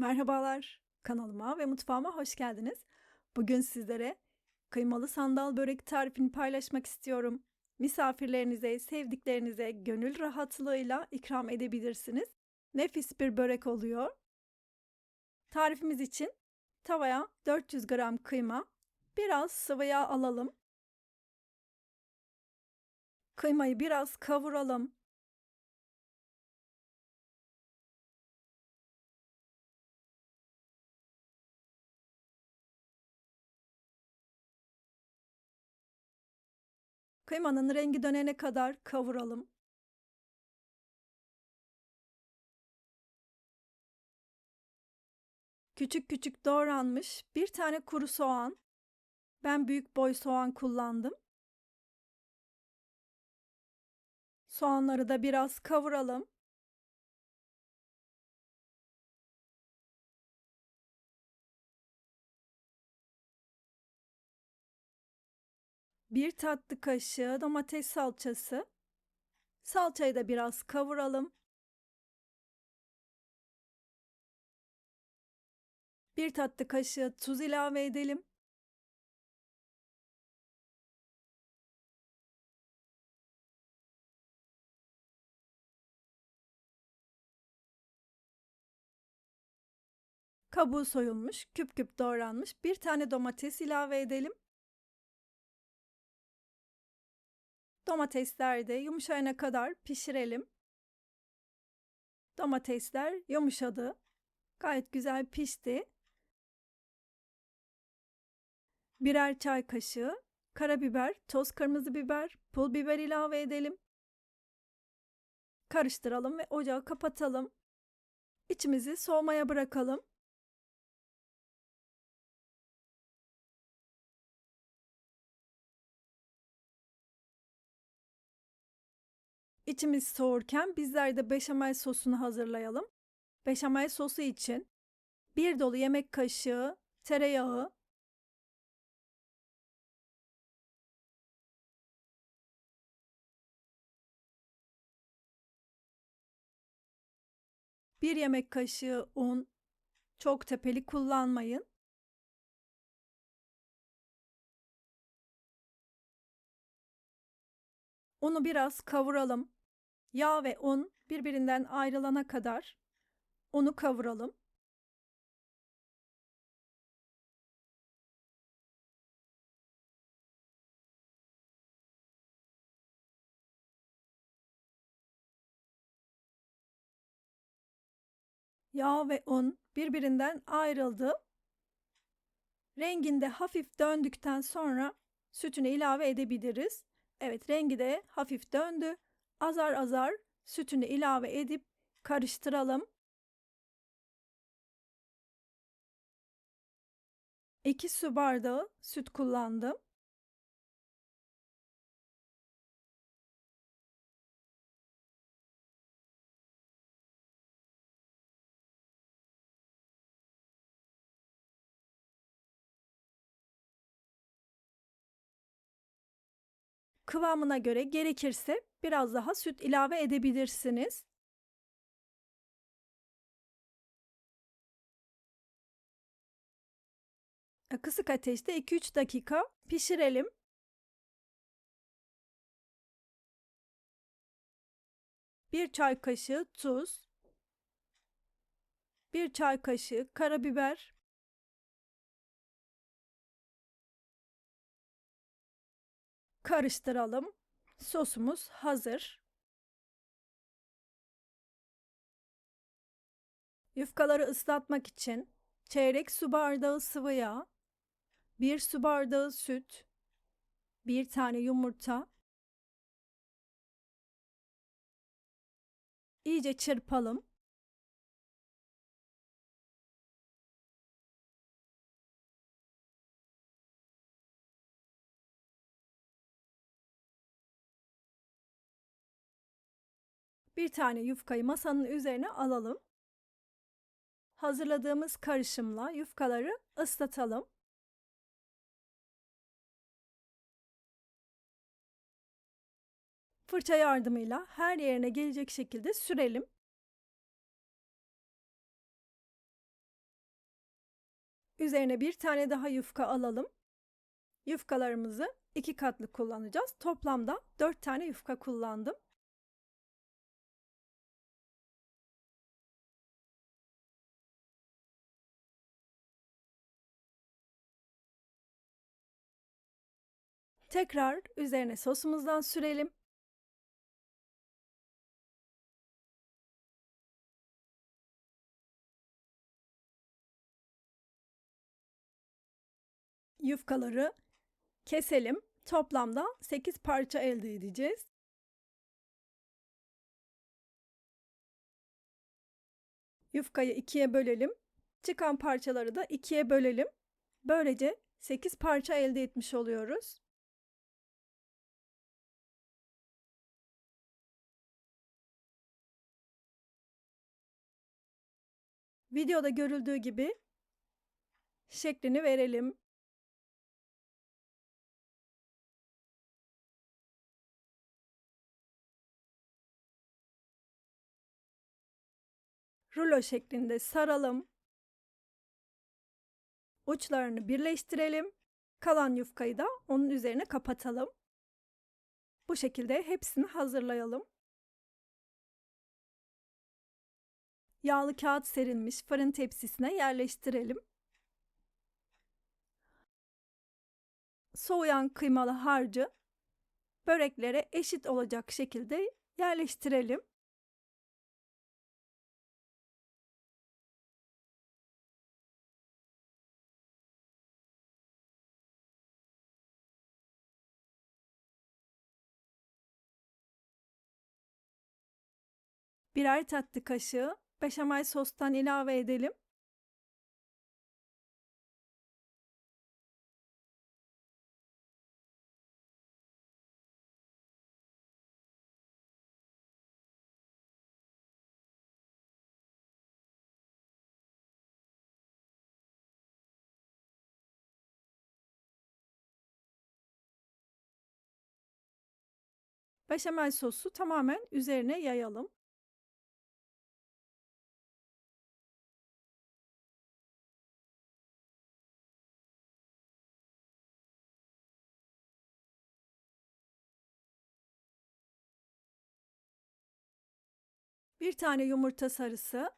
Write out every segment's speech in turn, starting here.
Merhabalar, kanalıma ve mutfağıma hoş geldiniz. Bugün sizlere kıymalı sandal börek tarifini paylaşmak istiyorum. Misafirlerinize, sevdiklerinize gönül rahatlığıyla ikram edebilirsiniz. Nefis bir börek oluyor. Tarifimiz için tavaya 400 gram kıyma, biraz sıvı yağ alalım. Kıymayı biraz kavuralım. Kıymanın rengi dönene kadar kavuralım. Küçük küçük doğranmış bir tane kuru soğan. Ben büyük boy soğan kullandım. Soğanları da biraz kavuralım. Bir tatlı kaşığı domates salçası. Salçayı da biraz kavuralım. Bir tatlı kaşığı tuz ilave edelim. Kabuğu soyulmuş, küp küp doğranmış bir tane domates ilave edelim. Domatesler de yumuşayana kadar pişirelim. Domatesler yumuşadı. Gayet güzel pişti. Birer çay kaşığı karabiber, toz kırmızı biber, pul biber ilave edelim. Karıştıralım ve ocağı kapatalım. İçimizi soğumaya bırakalım. İçimiz soğurken bizler de beşamel sosunu hazırlayalım. Beşamel sosu için bir dolu yemek kaşığı tereyağı, bir yemek kaşığı un, çok tepeli kullanmayın. Unu biraz kavuralım. Yağ ve un birbirinden ayrılana kadar unu kavuralım. Yağ ve un birbirinden ayrıldı. Renginde hafif döndükten sonra sütünü ilave edebiliriz. Evet rengi de hafif döndü. Azar azar sütünü ilave edip karıştıralım. 2 su bardağı süt kullandım. Kıvamına göre gerekirse biraz daha süt ilave edebilirsiniz. Kısık ateşte 2-3 dakika pişirelim. Bir çay kaşığı tuz, bir çay kaşığı karabiber, karıştıralım. Sosumuz hazır. Yufkaları ıslatmak için çeyrek su bardağı sıvı yağ, bir su bardağı süt, bir tane yumurta, iyice çırpalım. Bir tane yufkayı masanın üzerine alalım. Hazırladığımız karışımla yufkaları ıslatalım. Fırça yardımıyla her yerine gelecek şekilde sürelim. Üzerine bir tane daha yufka alalım. Yufkalarımızı iki katlı kullanacağız. Toplamda 4 tane yufka kullandım. Tekrar üzerine sosumuzdan sürelim. Yufkaları keselim. Toplamda 8 parça elde edeceğiz. Yufkayı ikiye bölelim. Çıkan parçaları da ikiye bölelim. Böylece 8 parça elde etmiş oluyoruz. Videoda görüldüğü gibi şeklini verelim. rulo şeklinde saralım. Uçlarını birleştirelim. Kalan yufkayı da onun üzerine kapatalım. Bu şekilde hepsini hazırlayalım. Yağlı kağıt serilmiş fırın tepsisine yerleştirelim. Soğuyan kıymalı harcı böreklere eşit olacak şekilde yerleştirelim. Birer tatlı kaşığı beşamel sostan ilave edelim. Beşamel sosu tamamen üzerine yayalım. Bir tane yumurta sarısı.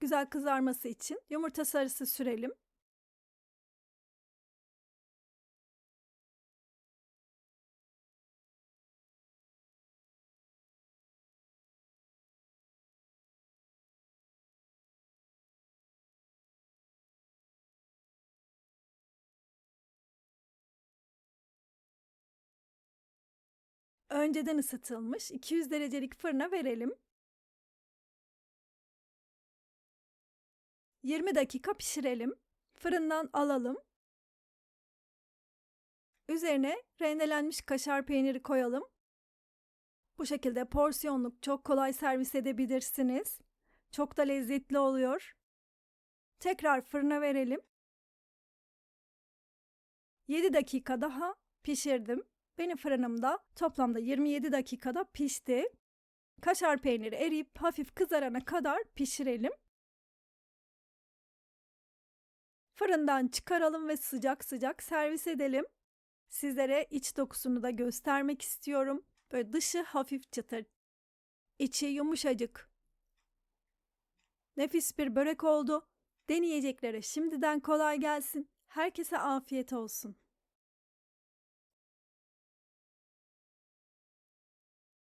Güzel kızarması için yumurta sarısı sürelim. Önceden ısıtılmış 200 derecelik fırına verelim. 20 dakika pişirelim. Fırından alalım. Üzerine rendelenmiş kaşar peyniri koyalım. Bu şekilde porsiyonluk çok kolay servis edebilirsiniz. Çok da lezzetli oluyor. Tekrar fırına verelim. 7 dakika daha pişirdim. Benim fırınımda toplamda 27 dakikada pişti. Kaşar peyniri eriyip hafif kızarana kadar pişirelim. Fırından çıkaralım ve sıcak sıcak servis edelim. Sizlere iç dokusunu da göstermek istiyorum. Böyle dışı hafif çıtır, içi yumuşacık. Nefis bir börek oldu. Deneyeceklere şimdiden kolay gelsin. Herkese afiyet olsun.